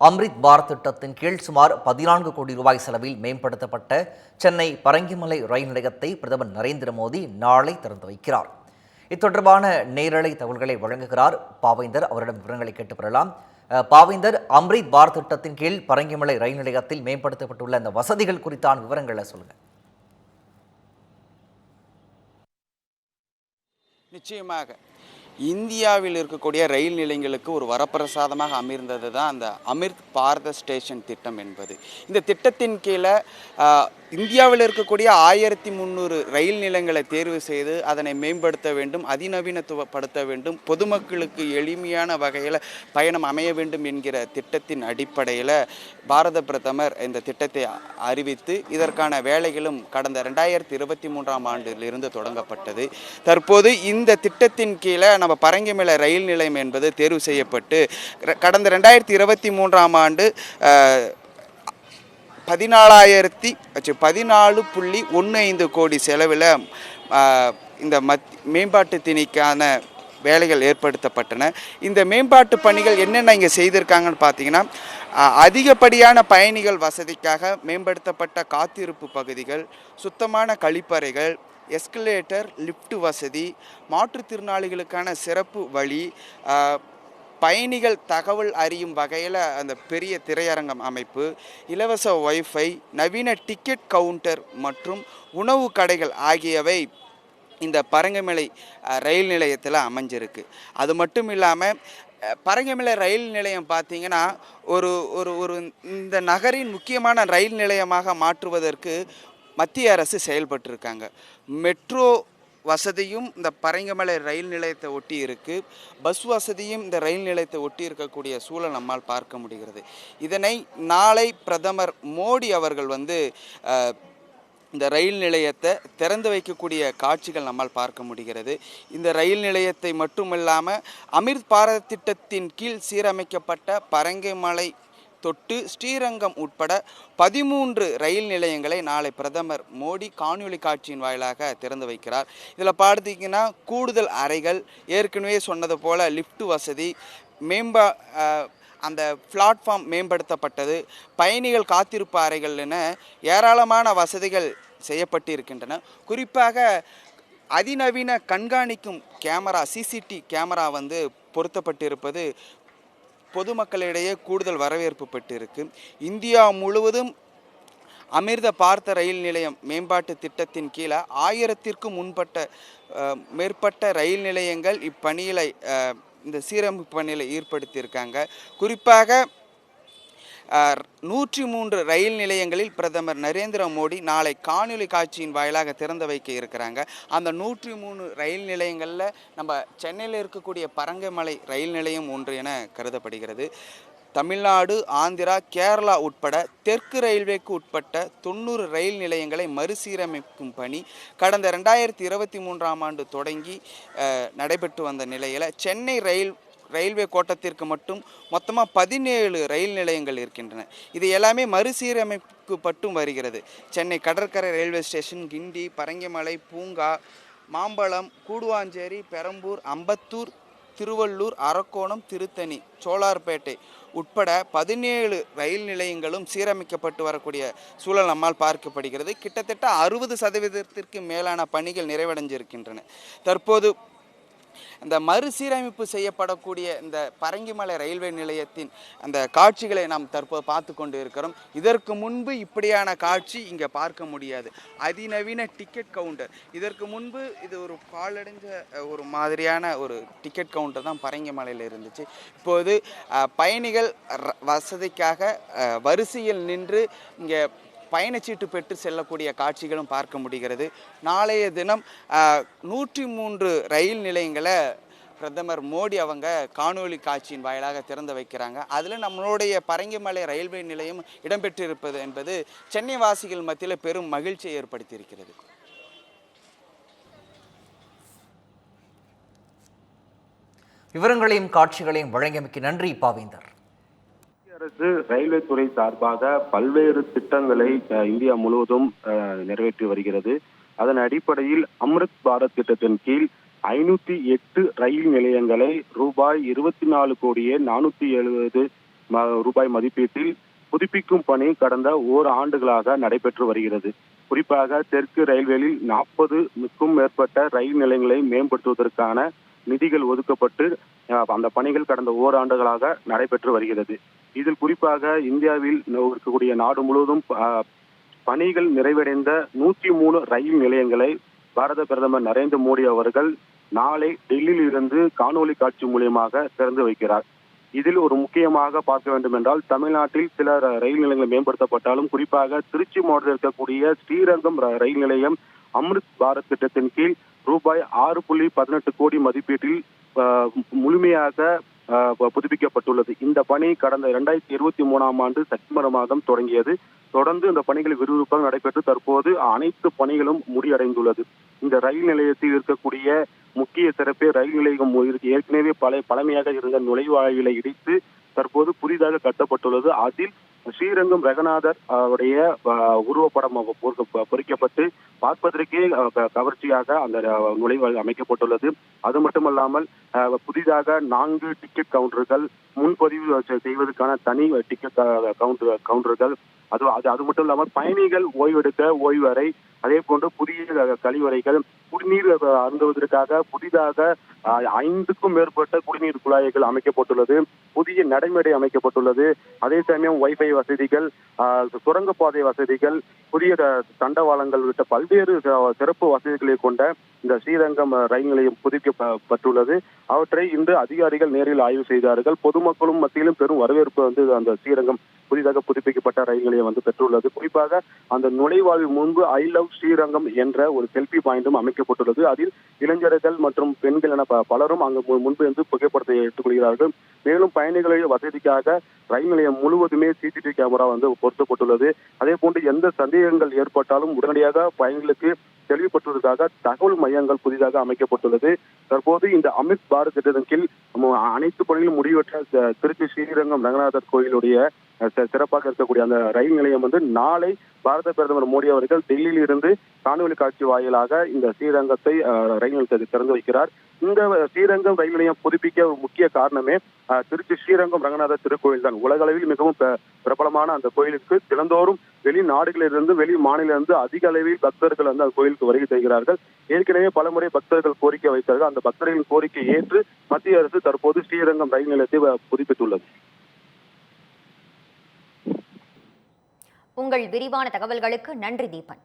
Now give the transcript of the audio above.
அம்ரித் பாரத் திட்டத்தின் கீழ் சுமார் பதினான்கு கோடி ரூபாய் செலவில் மேம்படுத்தப்பட்ட சென்னை பரங்கிமலை ரயில் நிலையத்தை பிரதமர் நரேந்திர மோடி நாளை திறந்து வைக்கிறார். இத்தொடர்பான நேரலை தகவல்களை வழங்குகிறார் பாவேந்தர். அவரிடம் விவரங்களை கேட்டு பெறலாம். அஹ், பாவேந்தர் அம்ரித் பாரத் திட்டத்தின் கீழ் பரங்கிமலை ரயில் நிலையத்தில் மேம்படுத்தப்பட்டுள்ள அந்த வசதிகள் குறித்தான விவரங்களை சொல்லுங்க. நிச்சயமாக. இந்தியாவில் இருக்கக்கூடிய ரயில் நிலையங்களுக்கு ஒரு வரப்பிரசாதமாக அமர்ந்தது தான் அந்த அமிர்த் பாரத ஸ்டேஷன் திட்டம் என்பது. இந்த திட்டத்தின் கீழே இந்தியாவில் இருக்கக்கூடிய ஆயிரத்தி முந்நூறு ரயில் நிலையங்களை தேர்வு செய்து அதனை மேம்படுத்த வேண்டும் அதிநவீனத்துவப்படுத்த வேண்டும் பொதுமக்களுக்கு எளிமையான வகையில் பயணம் அமைய வேண்டும் என்கிற திட்டத்தின் அடிப்படையில் பாரத பிரதமர் இந்த திட்டத்தை அறிவித்து இதற்கான வேலைகளும் கடந்த ரெண்டாயிரத்தி இருபத்தி மூன்றாம் ஆண்டிலிருந்து தொடங்கப்பட்டது. தற்போது இந்த திட்டத்தின் கீழே நம்ம பரங்கிமலை ரயில் நிலையம் என்பது தேர்வு செய்யப்பட்டு கடந்த ரெண்டாயிரத்தி இருபத்தி மூன்றாம் ஆண்டு பதினாலாயிரத்தி பதினாலு புள்ளி ஒன்று ஐந்து கோடி செலவில் இந்த மத் மேம்பாட்டு திணிக்கான வேலைகள் ஏற்படுத்தப்பட்டன. இந்த மேம்பாட்டு பணிகள் என்னென்ன இங்கே செய்திருக்காங்கன்னு பார்த்தீங்கன்னா அதிகப்படியான பயணிகள் வசதிக்காக மேம்படுத்தப்பட்ட காத்திருப்பு பகுதிகள் சுத்தமான கழிப்பறைகள் எஸ்கலேட்டர் லிஃப்ட் வசதி மாற்றுத்திறனாளிகளுக்கான சிறப்பு வழி பயணிகள் தகவல் அறியும் வகையில் அந்த பெரிய திரையரங்கம் அமைப்பு இலவச ஒய்ஃபை நவீன டிக்கெட் கவுண்டர் மற்றும் உணவு கடைகள் ஆகியவை இந்த பரங்கமலை ரயில் நிலையத்தில் அமைஞ்சிருக்கு. அது மட்டும் இல்லாமல் பரங்கமலை ரயில் நிலையம் பார்த்தீங்கன்னா ஒரு ஒரு ஒரு இந்த நகரின் முக்கியமான ரயில் நிலையமாக மாற்றுவதற்கு மத்திய அரசு செயல்பட்டிருக்காங்க. மெட்ரோ வசதியும் இந்த பரங்கமலை ரயில் நிலையத்தை ஒட்டி இருக்கு. பஸ் வசதியும் இந்த ரயில் நிலையத்தை ஒட்டி இருக்கக்கூடிய சூழல் நம்மால் பார்க்க முடிகிறது. இதனை நாளை பிரதமர் மோடி அவர்கள் வந்து இந்த ரயில் நிலையத்தை திறந்து வைக்கக்கூடிய காட்சிகள் நம்மால் பார்க்க முடிகிறது. இந்த ரயில் நிலையத்தை மட்டுமில்லாமல் அமிர்த் பாரத் திட்டத்தின் கீழ் சீரமைக்கப்பட்ட பரங்கிமலை தொட்டு ஸ்ரீரங்கம் உட்பட பதிமூன்று ரயில் நிலையங்களை நாளை பிரதமர் மோடி காணொலி காட்சியின் வாயிலாக திறந்து வைக்கிறார். இதில் பார்த்தீங்கன்னா கூடுதல் அறைகள் ஏற்கனவே சொன்னது போல் லிஃப்ட் வசதி மேம்பா அந்த பிளாட்ஃபார்ம் மேம்படுத்தப்பட்டது பயணிகள் காத்திருப்பு அறைகள் என ஏராளமான வசதிகள் செய்யப்பட்டு இருக்கின்றன குறிப்பாக அதிநவீன கண்காணிக்கும் கேமரா சிசிடி கேமரா வந்து பொருத்தப்பட்டிருப்பது பொதுமக்களிடையே கூடுதல் வரவேற்பு பெற்றிருக்கு. இந்தியா முழுவதும் அமிர்த பார்த்த ரயில் நிலையம் மேம்பாட்டு திட்டத்தின் கீழே ஆயிரத்திற்கும் முன்பட்ட மேற்பட்ட ரயில் நிலையங்கள் இப்பணியில் இந்த சீரமைப்பு பணியில் ஈடுபடுத்தியிருக்காங்க குறிப்பாக நூற்றி மூன்று ரயில் நிலையங்களில் பிரதமர் நரேந்திர மோடி நாளை காணொலி காட்சியின் வாயிலாக திறந்து வைக்க இருக்கிறாங்க. அந்த நூற்றி மூணு ரயில் நிலையங்களில் நம்ம சென்னையில் இருக்கக்கூடிய பரங்கமலை ரயில் நிலையம் ஒன்று என கருதப்படுகிறது. தமிழ்நாடு ஆந்திரா கேரளா உட்பட தெற்கு ரயில்வேக்கு உட்பட்ட தொண்ணூறு ரயில் நிலையங்களை மறுசீரமைக்கும் பணி கடந்த ரெண்டாயிரத்தி இருபத்தி மூன்றாம் ஆண்டு தொடங்கி நடைபெற்று வந்த நிலையில் சென்னை ரயில் ரயில்வே கோட்டத்திற்கு மட்டும் மொத்தமாக பதினேழு ரயில் நிலையங்கள் இருக்கின்றன. இது எல்லாமே மறுசீரமைக்கப்பட்டும் வருகிறது. சென்னை கடற்கரை ரயில்வே ஸ்டேஷன் கிண்டி பரங்கிமலை பூங்கா மாம்பழம் கூடுவாஞ்சேரி பெரம்பூர் அம்பத்தூர் திருவள்ளூர் அரக்கோணம் திருத்தணி சோலார்பேட்டை உட்பட பதினேழு ரயில் நிலையங்களும் சீரமைக்கப்பட்டு வரக்கூடிய சூழல் நம்மால் பார்க்கப்படுகிறது. கிட்டத்தட்ட அறுபது சதவீதத்திற்கு மேலான பணிகள் நிறைவடைஞ்சிருக்கின்றன. தற்போது இந்த மறுசீரமைப்பு செய்யப்படக்கூடிய இந்த பரங்கிமலை ரயில்வே நிலையத்தின் அந்த காட்சிகளை நாம் தற்போது பார்த்து கொண்டு இருக்கிறோம். இதற்கு முன்பு இப்படியான காட்சி இங்கே பார்க்க முடியாது. அதிநவீன டிக்கெட் கவுண்டர். இதற்கு முன்பு இது ஒரு பாலடைஞ்ச ஒரு மாதிரியான ஒரு டிக்கெட் கவுண்டர் தான் பரங்கிமலையில் இருந்துச்சு. இப்போது பயணிகள் ர- வசதிக்காக வரிசையில் நின்று இங்கே பயணச்சீட்டு பெற்று செல்லக்கூடிய காட்சிகளும் பார்க்க முடிகிறது. நாளைய தினம் நூற்றி மூன்று ரயில் நிலையங்களை பிரதமர் மோடி அவங்க காணொலி காட்சியின் வாயிலாக திறந்து வைக்கிறாங்க. அதில் நம்மளுடைய பரங்கிமலை ரயில்வே நிலையம் இடம்பெற்றிருப்பது என்பது சென்னை வாசிகள் மத்தியில் பெரும் மகிழ்ச்சியை ஏற்படுத்தியிருக்கிறது. விவரங்களையும் காட்சிகளையும் வழங்கியமைக்கு நன்றி பாவேந்தர். அரசு ரயில்வே துறை சார்பாக பல்வேறு திட்டங்களை இந்தியா முழுவதும் நிறைவேற்றி வருகிறது. அதன் அடிப்படையில் அம்ரித் பாரத் திட்டத்தின் கீழ் ஐநூத்தி எட்டு ரயில் நிலையங்களை ரூபாய் இருபத்தி நாலு கோடியே நானூத்தி எழுபது ரூபாய் மதிப்பீட்டில் புதுப்பிக்கும் பணி கடந்த ஓர் ஆண்டுகளாக நடைபெற்று வருகிறது. குறிப்பாக தெற்கு ரயில்வேலில் நாற்பதுக்கும் மேற்பட்ட ரயில் நிலையங்களை மேம்படுத்துவதற்கான நிதிகள் ஒதுக்கப்பட்டு அஹ், அந்த பணிகள் கடந்த ஓராண்டுகளாக நடைபெற்று வருகிறது. இதில் குறிப்பாக இந்தியாவில் இருக்கக்கூடிய நாடு முழுவதும் அஹ், பணிகள் நிறைவடைந்த நூற்றி மூணு ரயில் நிலையங்களை பாரத பிரதமர் நரேந்திர மோடி அவர்கள் நாளை டெல்லியில் இருந்து காணொலி காட்சி மூலியமாக திறந்து வைக்கிறார். இதில் ஒரு முக்கியமாக பார்க்க வேண்டும் என்றால் தமிழ்நாட்டில் சில ர- ரயில் நிலையங்கள் மேம்படுத்தப்பட்டாலும் குறிப்பாக திருச்சி மாவட்டத்தில் இருக்கக்கூடிய ஸ்ரீரங்கம் ர- ரயில் நிலையம் அம்ரித் பாரத் திட்டத்தின் கீழ் ரூபாய் ஆறு புள்ளி பதினெட்டு கோடி மதிப்பீட்டில் முழுமையாக புதுப்பிக்கப்பட்டுள்ளது. இந்த பணி கடந்த இரண்டாயிரத்தி இருபத்தி மூணாம் ஆண்டு செப்டம்பர் மாதம் தொடங்கியது. தொடர்ந்து இந்த பணிகள் விறுவிறுப்பாக நடைபெற்று தற்போது அனைத்து பணிகளும் முடிவடைந்துள்ளது. இந்த ரயில் நிலையத்தில் இருக்கக்கூடிய முக்கிய சிறப்பே ரயில் நிலையம் ஏற்கனவே பழைய பழமையாக இருந்த நுழைவாயிலை இடித்து தற்போது புதிதாக கட்டப்பட்டுள்ளது. அதில் ஸ்ரீரங்கம் ரங்கநாதர் அவருடைய உருவப்படம் பொறிக்கப்பட்டு பார்ப்பதற்கே கவர்ச்சியாக அந்த நுழைவு அமைக்கப்பட்டுள்ளது. அது மட்டுமல்லாமல் புதிதாக நான்கு டிக்கெட் கவுண்டர்கள் முன்பதிவு செய்வதற்கான தனி டிக்கெட் கவுண்டர் கவுண்டர்கள் அது அது அது மட்டும் இல்லாமல் பயணிகள் ஓய்வெடுக்க ஓய்வு அறை அதே போன்று புதிய கழிவறைகள் குடிநீர் அருந்துவதற்காக புதிதாக ஐந்துக்கும் மேற்பட்ட குடிநீர் குழாய்கள் அமைக்கப்பட்டுள்ளது. புதிய நடைமேடை அமைக்கப்பட்டுள்ளது. அதே சமயம் வைஃபை வசதிகள் சுரங்கப்பாதை வசதிகள் புதிய தண்டவாளங்கள் உள்ளிட்ட பல்வேறு சிறப்பு வசதிகளை கொண்ட இந்த ஸ்ரீரங்கம் ரயில் நிலையம் புதுக்கப்பட்டுள்ளது அவற்றை இன்று அதிகாரிகள் நேரில் ஆய்வு செய்தார்கள். பொதுமக்களும் மத்தியிலும் பெரும் வரவேற்பு வந்து அந்த ஸ்ரீரங்கம் புதிதாக புதுப்பிக்கப்பட்ட ரயில் நிலையம் வந்து பெற்றுள்ளது. குறிப்பாக அந்த நுழைவாயில் முன்பு ஐ லவ் ஸ்ரீரங்கம் என்ற ஒரு செல்ஃபி பாயிண்டும் அமைக்கப்பட்டுள்ளது. அதில் இளைஞர்கள் மற்றும் பெண்கள் என பலரும் அங்கு முன்பு இருந்து புகைப்படத்தை எடுத்துக்கொள்கிறார்கள். மேலும் பயணிகளின் வசதிக்காக ரயில் நிலையம் முழுவதுமே சிசிடிவி கேமரா வந்து பொருத்தப்பட்டுள்ளது. அதே போன்று எந்த சந்தேகங்கள் ஏற்பட்டாலும் உடனடியாக பயணிகளுக்கு தெளிவுபட்டுள்ளதாக தகவல் மையங்கள் புதிதாக அமைக்கப்பட்டுள்ளது. தற்போது இந்த அமித் பாரத் திட்டத்தின் கீழ் அனைத்து பணிகளும் முடிவற்ற திருச்சி ஸ்ரீரங்கம் ரங்கநாதர் கோயிலுடைய சிறப்பாக இருக்கக்கூடிய அந்த ரயில் நிலையம் வந்து நாளை பாரத பிரதமர் மோடி அவர்கள் டெல்லியில் இருந்து காணொலி காட்சி வாயிலாக இந்த ஸ்ரீரங்கத்தை ரயில் நிலையத்தை திறந்து வைக்கிறார். இந்த ஸ்ரீரங்கம் ரயில் நிலையம் புதுப்பிக்க ஒரு முக்கிய காரணமே திருச்சி ஸ்ரீரங்கம் ரங்கநாதர் திருக்கோயில் தான் உலகளவில் மிகவும் ப- பிரபலமான அந்த கோயிலுக்கு தினந்தோறும் வெளிநாடுகளிலிருந்து வெளி மாநிலிருந்து அதிக அளவில் பக்தர்கள் வந்து அந்த கோயிலுக்கு வருகை செய்கிறார்கள். ஏற்கனவே பலமுறை பக்தர்கள் கோரிக்கை வைத்தார்கள். அந்த பக்தர்களின் கோரிக்கை ஏற்று மத்திய அரசு தற்போது ஸ்ரீரங்கம் ரயில் நிலையத்தை புதுப்பித்துள்ளது. உங்கள் விரிவான தகவல்களுக்கு நன்றி தீபன்.